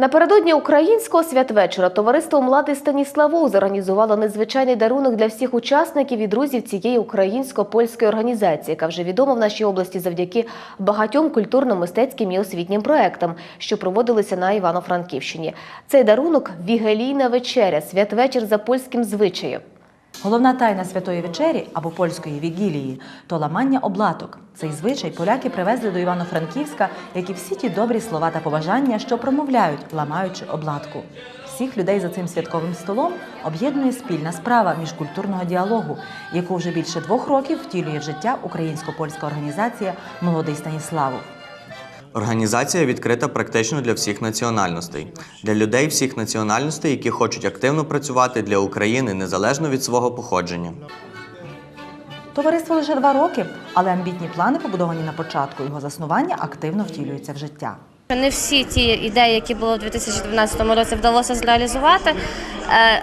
Напередодні українського святвечора товариство млади Станіславов зорганізувало незвичайний дарунок для всіх учасників і друзів цієї українсько-польської організації, яка вже відома в нашій області завдяки багатьом культурно-мистецьким і освітнім проектам, що проводилися на Івано-Франківщині. Цей дарунок вігелійна вечеря, святвечір за польським звичаєм. Головна тайна святої вечері або польської вігілії то ламання облаток. Цей звичай поляки привезли до Івано-Франківська, як і всі ті добрі слова та побажання, що промовляють, ламаючи обладку. Всіх людей за цим святковим столом об'єднує спільна справа міжкультурного діалогу, яку вже більше двох років втілює в життя українсько-польська організація Молодий Станіславов. Організація відкрита практично для всіх національностей, для людей всіх національностей, які хочуть активно працювати для України незалежно від свого походження. Товариство лише два роки, але амбітні плани, побудовані на початку його заснування, активно втілюються в життя. Не всі ті ідеї, які були у 2012 році, вдалося зреалізувати. Е,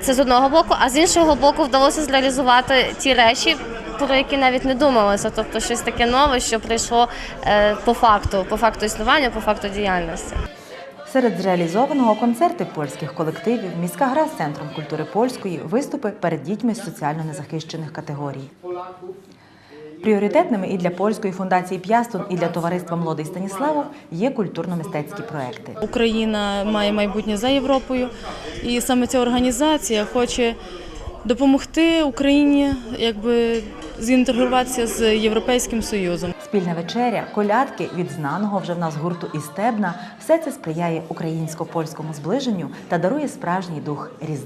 Це з одного боку, а з іншого боку, вдалося зреалізувати ті речі, про які навіть не думалося. Тобто щось таке нове, що прийшло е, по факту, по факту існування, по факту діяльності. Серед зреалізованого концерти польських колективів, міська гра з центром культури польської, виступи перед дітьми з соціально незахищених категорій. Пріоритетними і для польської фундації П'ястун, і для товариства Молодий Станіславов є культурно-мистецькі проекти. Україна має майбутнє за Європою, і саме ця організація хоче допомогти Україні якби зінтегруватися з Європейським Союзом. Спільна вечеря, колядки від знаного вже в нас гурту і стебна все це сприяє українсько-польському зближенню та дарує справжній дух Різдва.